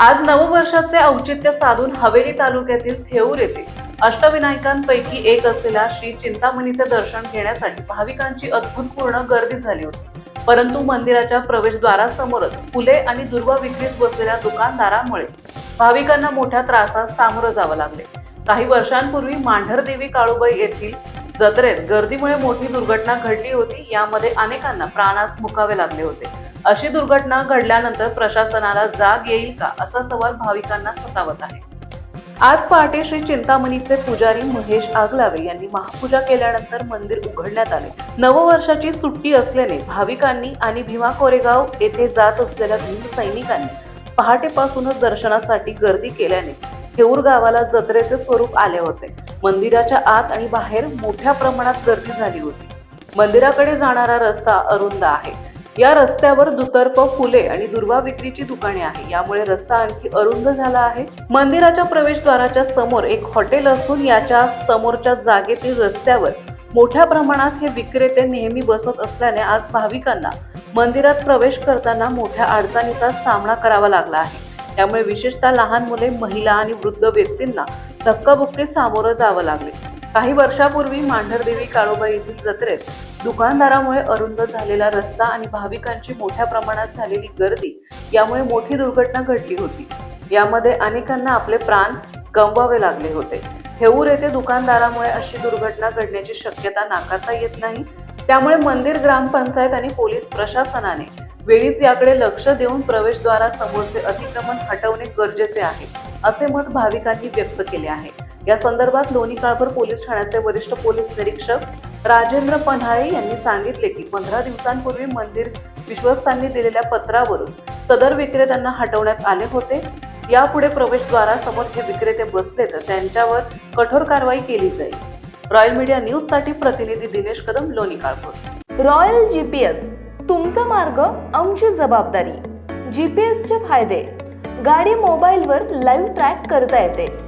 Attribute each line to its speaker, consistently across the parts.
Speaker 1: आज नववर्षाचे औचित्य साधून हवेली तालुक्यातील थेऊर येथे अष्टविनायकांपैकी एक असलेल्या श्री चिंतामणीचे दर्शन घेण्यासाठी भाविकांची अद्भुतपूर्ण गर्दी झाली होती. परंतु मंदिराच्या प्रवेशद्वारासमोरच फुले आणि दुर्वा विक्रीस बसलेल्या दुकानदारामुळे भाविकांना मोठ्या त्रासास सामोरं जावं लागले. काही वर्षांपूर्वी मांढरदेवी काळूबाई येथील जत्रेत गर्दीमुळे मोठी दुर्घटना घडली होती यामध्ये अनेकांना प्राणास मुकावे लागले होते. अशी दुर्घटना घडल्यानंतर प्रशासनाला जाग येईल का असा सवाल भाविकांना सतावत आहे. आज पहाटे श्री चिंतामणीचे पुजारी महेश आगलावे यांनी महापूजा केल्यानंतर मंदिर उघडण्यात आले. नववर्षाची सुट्टी असल्याने भाविकांनी आणि भीमा कोरेगाव येथे जात असलेल्या भीम सैनिकांनी पहाटेपासूनच दर्शनासाठी गर्दी केल्याने हेऊर गावाला जत्रेचे स्वरूप आले होते. मंदिराच्या आत आणि बाहेर मोठ्या प्रमाणात गर्दी झाली होती. मंदिराकडे जाणारा रस्ता अरुंद आहे. या रस्त्यावर दुतर्फ फुले आणि दुर्वा विक्रीची दुकाने आहे. यामुळे रस्ता आणखी अरुंद झाला आहे. मंदिराच्या प्रवेशद्वाराच्या समोर एक हॉटेल असून याच्या समोरच्या जागेतील रस्त्यावर मोठ्या प्रमाणात हे विक्रेते नेहमी बसत असल्याने आज भाविकांना मंदिरात प्रवेश करताना मोठ्या अडचणीचा सामना करावा लागला आहे. त्यामुळे विशेषतः लहान मुले महिला आणि वृद्ध व्यक्तींना धक्काबुक्की सामोरं जावं लागले. काही वर्षापूर्वी मांढरदेवी काळोबाई येथील जत्रेत दुकानदारामुळे अरुंद झालेला रस्ता आणि भाविकांची मोठ्या प्रमाणात झालेली गर्दी यामुळे मोठी दुर्घटना घडली होती. यामध्ये अनेकांना आपले प्राण गमवावे लागले होते. थेऊर येथे दुकानदारामुळे अशी दुर्घटना घडण्याची शक्यता नाकारता येत नाही. त्यामुळे मंदिर ग्रामपंचायत आणि पोलीस प्रशासनाने वेळीच याकडे लक्ष देऊन प्रवेशद्वारासमोरचे अतिक्रमण हटवणे गरजेचे आहे असे मत भाविकांनी व्यक्त केले आहे. या संदर्भात लोणी काळभर पोलीस ठाण्याचे वरिष्ठ पोलीस निरीक्षक राजेंद्र पन्हाळे यांनी सांगितले की पंधरा दिवसांपूर्वी मंदिर विश्वस्तांनी दिलेल्या पत्रावरून सदर विक्रेत्यांना हटवण्यात आले होते. यापुढे प्रवेशद्वारासमोर हे विक्रेते बसले तर त्यांच्यावर कठोर कारवाई केली जाईल. रॉयल मीडिया न्यूजसाठी प्रतिनिधी दिनेश कदम लोणी काळभोर.
Speaker 2: रॉयल जीपीएस तुमचा मार्ग आमची जबाबदारी. जीपीएसचे फायदे. गाडी मोबाईलवर लाईव्ह ट्रॅक करता येते.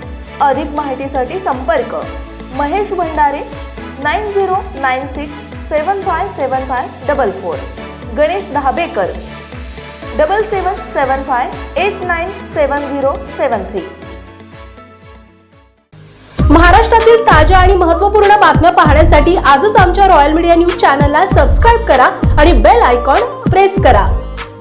Speaker 2: अधिक माहितीसाठी संपर्क. Mahesh Bhandare nine zero nine six seven five seven five double four. Ganesh Dhabekar double seven seven five eight nine seven zero seven three.
Speaker 3: महाराष्ट्रातील ताज्या आणि महत्त्वपूर्ण बातम्या पाहण्यासाठी आजच आमच्या रॉयल मीडिया न्यूज चॅनलला सबस्क्राईब करा आणि बेल आयकॉन प्रेस करा.